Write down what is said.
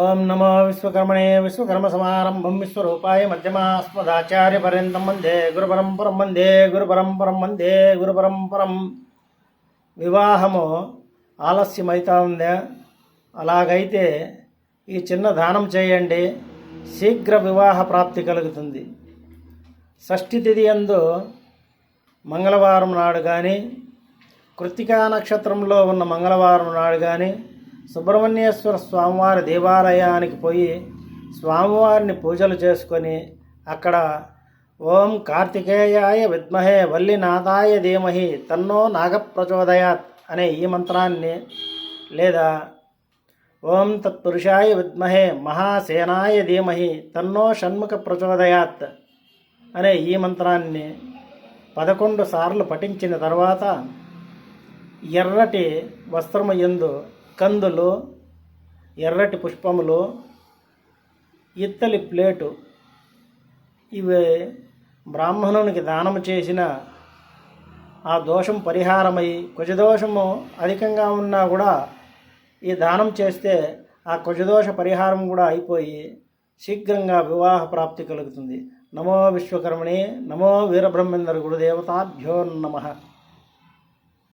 ఓం నమో విశ్వకర్మణే విశ్వకర్మ సమారంభం విశ్వరూపాయ మధ్యమాస్మదాచార్యపర్యంతం వందే గురుపరంపరం వందే గురుపరంపరం వందే గురుపరంపరం. వివాహము ఆలస్యమైతా ఉందా? అలాగైతే ఈ చిన్న దానం చేయండి. శీఘ్ర వివాహ ప్రాప్తి కలుగుతుంది. షష్ఠి తిథి అందు మంగళవారం నాడు కానీ కృత్తికా నక్షత్రంలో ఉన్న మంగళవారం నాడు కానీ సుబ్రహ్మణ్యేశ్వర స్వామివారి దేవాలయానికి పోయి స్వామివారిని పూజలు చేసుకొని అక్కడ ఓం కార్తికేయాయ విద్మహే వల్లినాథాయ ధీమహి తన్నో నాగప్రచోదయాత్ అనే ఈ మంత్రాన్ని లేదా ఓం తత్పురుషాయ విద్మహే మహాసేనాయ ధీమహి తన్నో షణ్ముఖ ప్రచోదయాత్ అనే ఈ మంత్రాన్ని పదకొండు సార్లు పఠించిన తర్వాత ఎర్రటి వస్త్రము ఎందు కందులు ఎర్రటి పుష్పములు ఇత్తలి ప్లేటు. ఇవి బ్రాహ్మణునికి దానము చేసిన ఆ దోషం పరిహారమై కుజదోషము అధికంగా ఉన్నా కూడా ఈ దానం చేస్తే ఆ కుజదోష పరిహారం కూడా అయిపోయి శీఘ్రంగా వివాహ ప్రాప్తి కలుగుతుంది. నమో విశ్వకర్మణి నమో వీరబ్రహ్మేంద్ర గురుదేవతాభ్యో నమ.